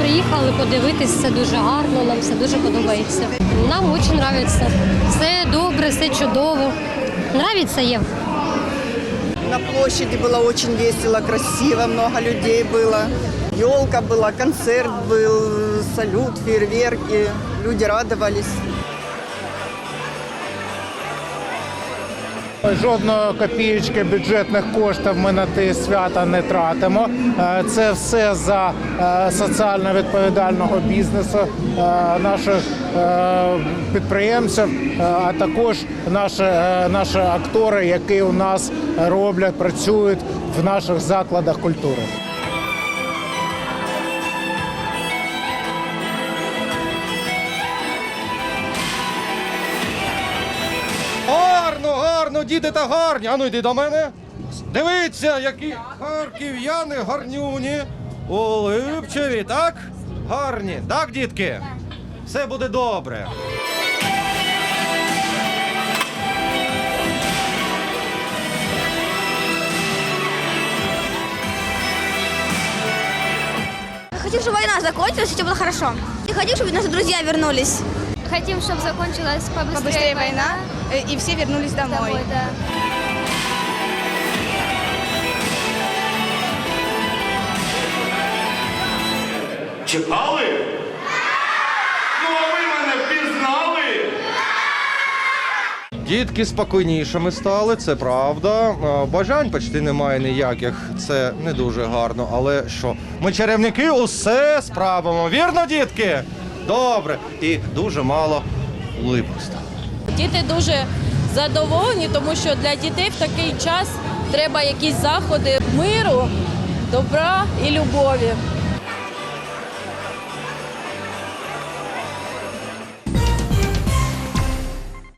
приїхали подивитись, це дуже гарно, нам все дуже подобається. Нам дуже подобається. Все добре, все чудово. Нравиться є. На площади было очень весело, красиво, много людей было. Елка была, концерт был, салют, фейерверки. Люди радовались. Жодної копієчки бюджетних коштів ми на ті свята не тратимо. Е, Це все за е, соціально відповідального бізнесу е, наших підприємців, а також наші, наші актори, які у нас роблять, працюють в наших закладах культури. Гарно, гарно, діти та гарні. Ану йди до мене. Дивіться, які харків'яни гарнюні. Улипчиві, так? Гарні. Так, дітки? Все буде добре. Хотим, чтобы война закончилась, и все было хорошо. И хотим, чтобы наши друзья вернулись. Хотим, чтобы закончилась побыстрее, Побыстрее война, э, и все вернулись домой. домой, да. Чекали? Ну, а ви мене впізнали? Дітки спокійнішими стали, це правда. Е, Бажань почти немає ніяких. Це не дуже гарно. Але що? Ми чарівники усе справимо. Вірно, дітки? Добре. І дуже мало улипок стало. Діти дуже задоволені, тому що для дітей в такий час треба якісь заходи миру, добра і любові.